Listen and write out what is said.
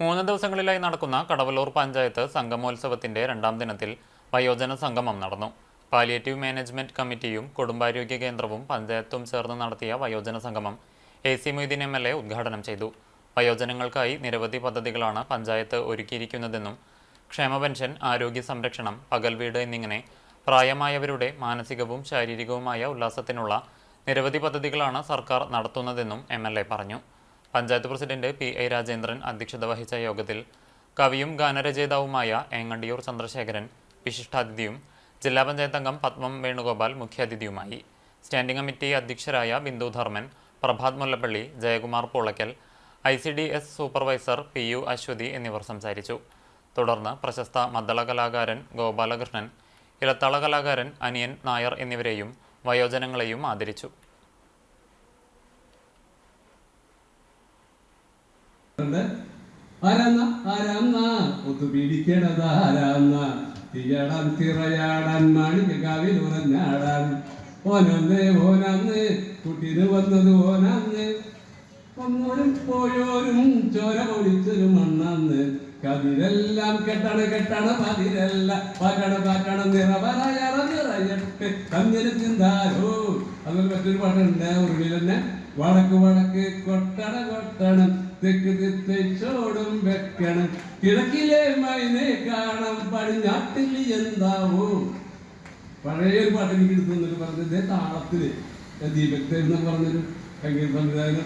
മൂന്ന് ദിവസങ്ങളിലായി നടക്കുന്ന കടവലൂർ പഞ്ചായത്ത് സംഗമോത്സവത്തിന്റെ രണ്ടാം ദിനത്തിൽ വയോജന സംഗമം നടന്നു. പാലിയേറ്റീവ് മാനേജ്മെന്റ് കമ്മിറ്റിയും കുടുംബാരോഗ്യ കേന്ദ്രവും പഞ്ചായത്തും ചേർന്ന് നടത്തിയ വയോജന സംഗമം A C Moideen M L A ഉദ്ഘാടനം ചെയ്തു. വയോജനങ്ങൾക്കായി നിരവധി പദ്ധതികളാണ് പഞ്ചായത്ത് ഒരുക്കിയിരിക്കുന്നതെന്നും ക്ഷേമ പെൻഷൻ ആരോഗ്യ സംരക്ഷണം പകൽ വീട് എന്നിങ്ങനെ പ്രായമായവരുടെ മാനസികവും ശാരീരികവുമായ ഉല്ലാസത്തിനുള്ള നിരവധി പദ്ധതികളാണ് സർക്കാർ നടത്തുന്നതെന്നും എം പറഞ്ഞു. Panchayat president P I Rajendran അധ്യക്ഷത വഹിച്ച യോഗത്തിൽ കവിയും ഗാനരചയിതാവുമായ ഏങ്ങണ്ടിയൂർ ചന്ദ്രശേഖരൻ വിശിഷ്ടാതിഥിയും ജില്ലാ പഞ്ചായത്ത് അംഗം പത്മം വേണുഗോപാൽ മുഖ്യാതിഥിയുമായി. Standing committee അധ്യക്ഷരായ Bindu Dharman Prabhath Mullappally Jayakumar Poolakkal I C D S supervisor P U Aswathy എന്നിവർ സംസാരിച്ചു. തുടർന്ന് പ്രശസ്ത മദ്ദള കലാകാരൻ ഗോപാലകൃഷ്ണൻ ഇലത്താള കലാകാരൻ അനിയൻ നായർ എന്നിവരെയും വയോജനങ്ങളെയും ആദരിച്ചു. ഉണ്ട്. ആരാന്ന? ആരാന്ന? ഒത്തുപിടിക്കണത് ആരാന്ന? തീയടാൻ തിറയാടാൻ മാണിക്കാവിൽ ഉറഞ്ഞാടാൻ. ഓനന്ന് ഓനന്ന് കുട്ടിന് വന്നത് ഓനന്ന് ഒന്നോരും പോയോരും ചോര പൊടിച്ചൊരു മണ്ണന്ന് കതിരെല്ലാം കെട്ടണ കെട്ടണ പതിരല്ല. പാറ്റണ പാറ്റണ നിറവറയറ നിറയട്ടെ. കഞ്ഞിന് ചിന്താരോ അതുപോലെ മറ്റൊരു പാട്ടുണ്ട്. ഉരുളിൽ തന്നെ വടക്ക് വടക്ക് കൊട്ടണ കൊട്ടണം. തെക്ക് തെച്ചോടും വെക്കണം. കിഴക്കിലെ മൈനെ കാണാം. പടിഞ്ഞാട്ടിൽ എന്താവോ? പഴയ ഒരു പാട്ട് എനിക്ക് എടുത്തു പറഞ്ഞത് താളത്തിൽ ദീപക് എന്നൊക്കെ പറഞ്ഞൊരു സംവിധായകൻ